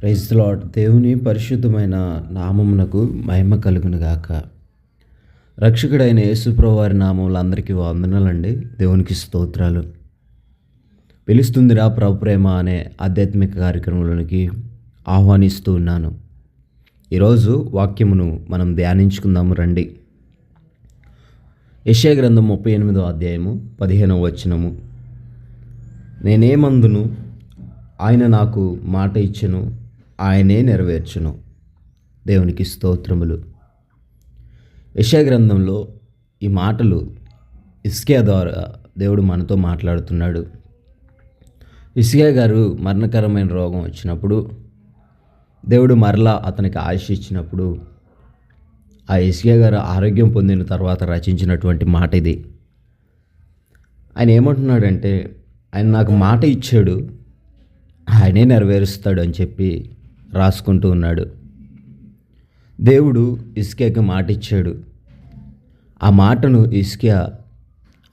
Praise lord దేవుని పరిశుద్ధమైన నామమునకు మహిమ కలుగునుగాక రక్షకుడైన యేసుప్రభు వారి నామంలో అందరికీ వందనాలండి. దేవునికి స్తోత్రాలు. పిలుస్తుందిరా ప్రభు ప్రేమ అనే ఆధ్యాత్మిక కార్యక్రమంలోనికి ఆహ్వానిస్తూ ఉన్నాను. ఈరోజు వాక్యమును మనం ధ్యానించుకుందాము రండి. యెషయా గ్రంథం ముప్పై ఎనిమిదో అధ్యాయము పదిహేనవ వచనము. నేనేమందును? ఆయన నాకు మాట ఇచ్చెను. ఆయనే నెరవేర్చును. దేవునికి స్తోత్రములు. యెషయా గ్రంథంలో ఈ మాటలు ఇస్కే ద్వారా దేవుడు మనతో మాట్లాడుతున్నాడు. ఇస్కే గారు మరణకరమైన రోగం వచ్చినప్పుడు దేవుడు మరలా అతనికి ఆయుష్ ఇచ్చినప్పుడు ఆ ఇస్కే గారు ఆరోగ్యం పొందిన తర్వాత రచించినటువంటి మాట ఇది. ఆయన ఏమంటున్నాడంటే ఆయన నాకు మాట ఇచ్చాడు ఆయనే నెరవేరుస్తాడు అని చెప్పి రాసుకుంటూ ఉన్నాడు. దేవుడు ఇస్కేకి మాట ఇచ్చాడు ఆ మాటను ఇస్కియా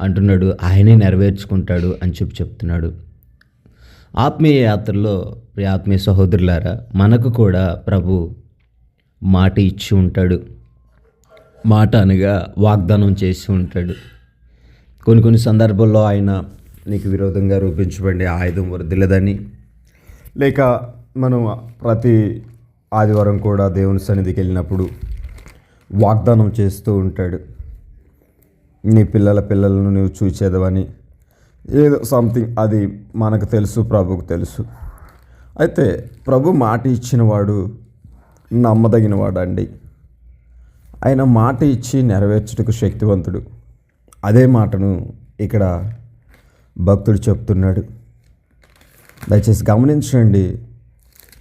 అంటున్నాడు ఆయనే నెరవేర్చుకుంటాడు అని చెప్పి చెప్తున్నాడు. ఆత్మీయ యాత్రలో ప్రి ఆత్మీయ సహోదరులారా మనకు కూడా ప్రభు మాట ఇచ్చి ఉంటాడు. మాట అనగా వాగ్దానం చేసి ఉంటాడు. కొన్ని కొన్ని సందర్భాల్లో ఆయన నీకు విరోధంగా రూపించబడి ఆయుధం వరదలేదని లేక మనం ప్రతి ఆదివారం కూడా దేవుని సన్నిధికి వెళ్ళినప్పుడు వాగ్దానం చేస్తూ ఉంటాడు. నీ పిల్లల పిల్లలను నువ్వు చూసేదవని ఏదో సంథింగ్ అది మనకు తెలుసు ప్రభుకు తెలుసు. అయితే ప్రభు మాట ఇచ్చినవాడు నమ్మదగినవాడు నమ్మదగిన వాడండి ఆయన మాట ఇచ్చి నెరవేర్చుటకు శక్తివంతుడు. అదే మాటను ఇక్కడ భక్తుడు చెప్తున్నాడు. దయచేసి గమనించండి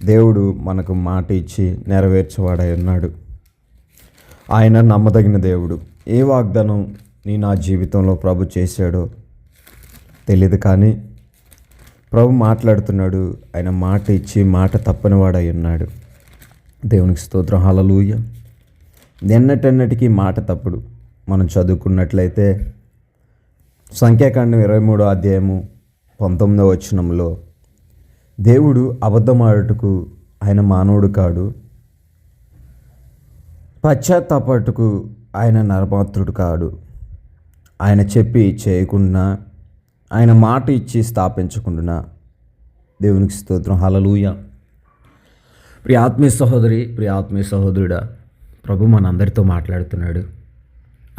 దేవుడు మనకు మాట ఇచ్చి నెరవేర్చేవాడై ఉన్నాడు. ఆయన నమ్మదగిన దేవుడు. ఏ వాగ్దానం నీ నా జీవితంలో ప్రభు చేశాడో తెలియదు కానీ ప్రభు మాట్లాడుతున్నాడు. ఆయన మాట ఇచ్చి మాట తప్పనివాడై ఉన్నాడు. దేవునికి స్తోత్రం. హలలుయ ఎన్నటన్నటికీ మాట తప్పుడు. మనం చదువుకున్నట్లయితే సంఖ్యాకాండం ఇరవై మూడో అధ్యాయము పంతొమ్మిదో వచనంలో దేవుడు అబద్ధమాడుటకు ఆయన మానవుడు కాడు. పశ్చాత్తాపటుకు ఆయన నరమాత్రుడు కాడు. ఆయన చెప్పి చేయకుండా ఆయన మాట ఇచ్చి స్థాపించకుండా దేవునికి స్తోత్రం. హలలూయ ప్రియ ఆత్మీయ సహోదరి ప్రియ ఆత్మీయ సహోదరుడా ప్రభు మనందరితో మాట్లాడుతున్నాడు.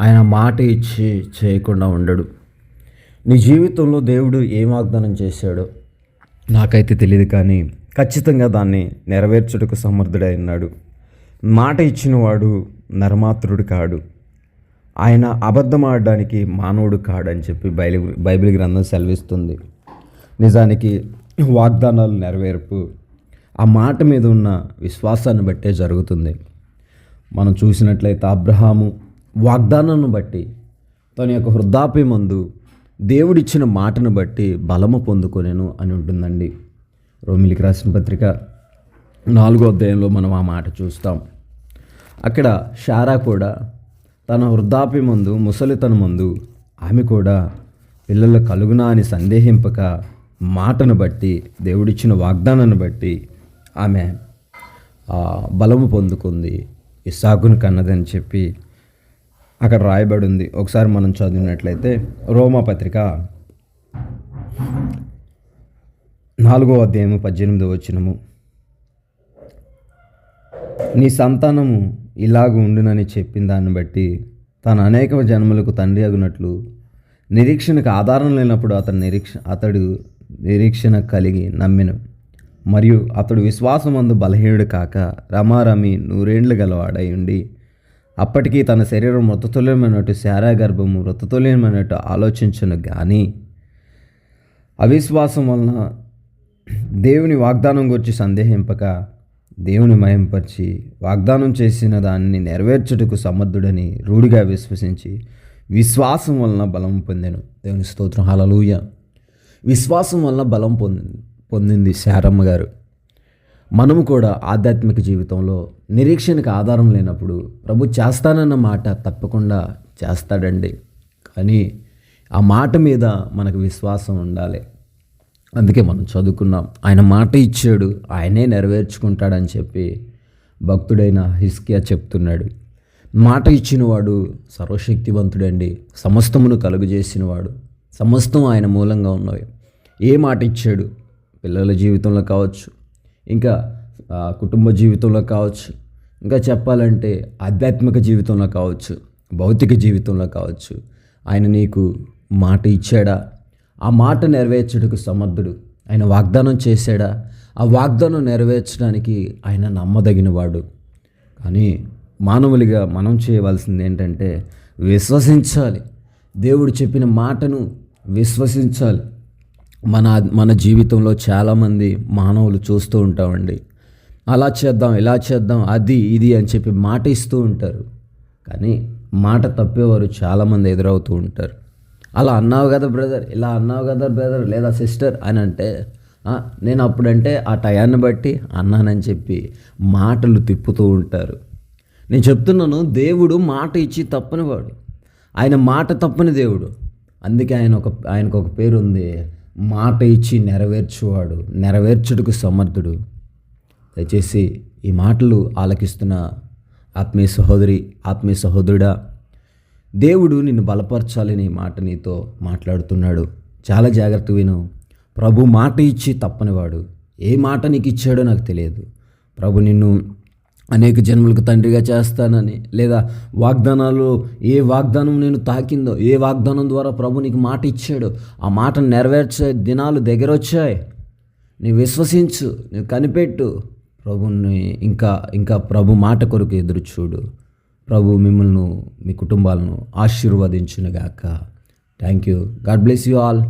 ఆయన మాట ఇచ్చి చేయకుండా ఉండడు. నీ జీవితంలో దేవుడు ఏం వాగ్దానం చేశాడో నాకైతే తెలియదు కానీ ఖచ్చితంగా దాన్ని నెరవేర్చుటకు సమర్థుడై ఉన్నాడు. మాట ఇచ్చినవాడు నరమాత్రుడు కాడు. ఆయన అబద్ధం ఆడడానికి మానవుడు కాడని చెప్పి బైబిల్ బైబిల్ గ్రంథం సెలవిస్తుంది. నిజానికి వాగ్దానాలు నెరవేర్పు ఆ మాట మీద ఉన్న విశ్వాసాన్ని బట్టే జరుగుతుంది. మనం చూసినట్లయితే అబ్రహాము వాగ్దానాన్ని బట్టి తన యొక్క వృద్ధాప్య మందు దేవుడిచ్చిన మాటను బట్టి బలము పొందుకొనేను అని ఉంటుందండి. రోమిలికి రాసిన పత్రిక నాలుగో అధ్యాయంలో మనం ఆ మాట చూస్తాం. అక్కడ షారా కూడా తన వృద్ధాప్య ముందు ముసలితన ముందు ఆమె కూడా పిల్లలు కలుగునా అని సందేహింపక మాటను బట్టి దేవుడిచ్చిన వాగ్దానాన్ని బట్టి ఆమె బలము పొందుకుంది. ఇసాకును కన్నదని చెప్పి అక్కడ రాయబడి ఉంది ఒకసారి మనం చదివినట్లయితే రోమా పత్రిక నాలుగో అధ్యాయము పద్దెనిమిదో వచ్చినము నీ సంతానము ఇలాగ ఉండునని చెప్పిన దాన్ని బట్టి తన అనేక జన్మలకు తండ్రి అగునట్లు నిరీక్షణకు ఆధారం లేనప్పుడు అతడు నిరీక్ష అతడు నిరీక్షణ కలిగి నమ్మెను. మరియు అతడు విశ్వాసమందు బలహీనుడు కాక రమారమి నూరేండ్లు గలవాడై ఉండి అప్పటికీ తన శరీరం మృతతుల్యమైనట్టు శారా గర్భము మృతతుల్యమైనట్టు ఆలోచించను కానీ అవిశ్వాసం వలన దేవుని వాగ్దానం గురించి సందేహింపక దేవుని మయంపరిచి వాగ్దానం చేసిన దాన్ని నెరవేర్చుటకు సమర్థుడని రూఢిగా విశ్వసించి విశ్వాసం వలన బలం పొందాను. దేవుని స్తోత్రం. హలలుయ విశ్వాసం వలన బలం పొంది పొందింది శారమ్మ గారు. మనము కూడా ఆధ్యాత్మిక జీవితంలో నిరీక్షణకు ఆధారం లేనప్పుడు ప్రభు చేస్తానన్న మాట తప్పకుండా చేస్తాడండి. కానీ ఆ మాట మీద మనకు విశ్వాసం ఉండాలి. అందుకే మనం చదువుకున్నాం. ఆయన మాట ఇచ్చాడు. ఆయనే నెరవేర్చుకుంటాడని చెప్పి భక్తుడైన హిస్కియా చెప్తున్నాడు. మాట ఇచ్చినవాడు సర్వశక్తివంతుడండి. సమస్తమును కలుగజేసినవాడు. సమస్తం ఆయన మూలంగా ఉన్నవి. ఏ మాట ఇచ్చాడు? పిల్లల జీవితంలో కావచ్చు ఇంకా కుటుంబ జీవితంలో కావచ్చు ఇంకా చెప్పాలంటే ఆధ్యాత్మిక జీవితంలో కావచ్చు భౌతిక జీవితంలో కావచ్చు ఆయన నీకు మాట ఇచ్చాడా? ఆ మాట నెరవేర్చడానికి సమర్థుడు. ఆయన వాగ్దానం చేశాడా? ఆ వాగ్దానం నెరవేర్చడానికి ఆయన నమ్మదగినవాడు. కానీ మానవులుగా మనం చేయవలసింది ఏంటంటే విశ్వసించాలి. దేవుడు చెప్పిన మాటను విశ్వసించాలి. మన మన జీవితంలో చాలామంది మానవులు చూస్తూ ఉంటామండి. అలా చేద్దాం ఇలా చేద్దాం అది ఇది అని చెప్పి మాట ఇస్తూ ఉంటారు. కానీ మాట తప్పేవారు చాలామంది ఎదురవుతూ ఉంటారు. అలా అన్నావు కదా బ్రదర్ ఇలా అన్నావు కదా బ్రదర్ లేదా సిస్టర్ అని అంటే నేను అప్పుడంటే ఆ టయాన్ని బట్టి అన్నానని చెప్పి మాటలు తిప్పుతూ ఉంటారు. నేను చెప్తున్నాను దేవుడు మాట ఇచ్చి తప్పనివాడు. ఆయన మాట తప్పని దేవుడు. అందుకే ఆయన ఒక ఆయనకు ఒక పేరు ఉంది మాట ఇచ్చి నెరవేర్చువాడు నెరవేర్చుటకు సమర్థుడు. దయచేసి ఈ మాటలు ఆలకిస్తున్న ఆత్మీయ సహోదరి ఆత్మీయ సహోదరుడా దేవుడు నిన్ను బలపరచాలని మాట నీతో మాట్లాడుతున్నాడు. చాలా జాగ్రత్త విను. ప్రభు మాట ఇచ్చి తప్పనివాడు. ఏ మాట నీకు ఇచ్చాడో నాకు తెలియదు. ప్రభు నిన్ను అనేక జన్మలకు తండ్రిగా చేస్తానని లేదా వాగ్దానాలు ఏ వాగ్దానం నేను తాకిందో ఏ వాగ్దానం ద్వారా ప్రభు నీకు మాట ఇచ్చాడో ఆ మాట నెరవేర్చే దినాలు దగ్గర వచ్చాయి నీవు విశ్వసించు నువ్వు కనిపెట్టు. ప్రభుని ఇంకా ఇంకా ప్రభు మాట కొరకు ఎదురు చూడు. ప్రభు మిమ్మల్ని మీ కుటుంబాలను ఆశీర్వదించునుగాక. Thank you God bless you all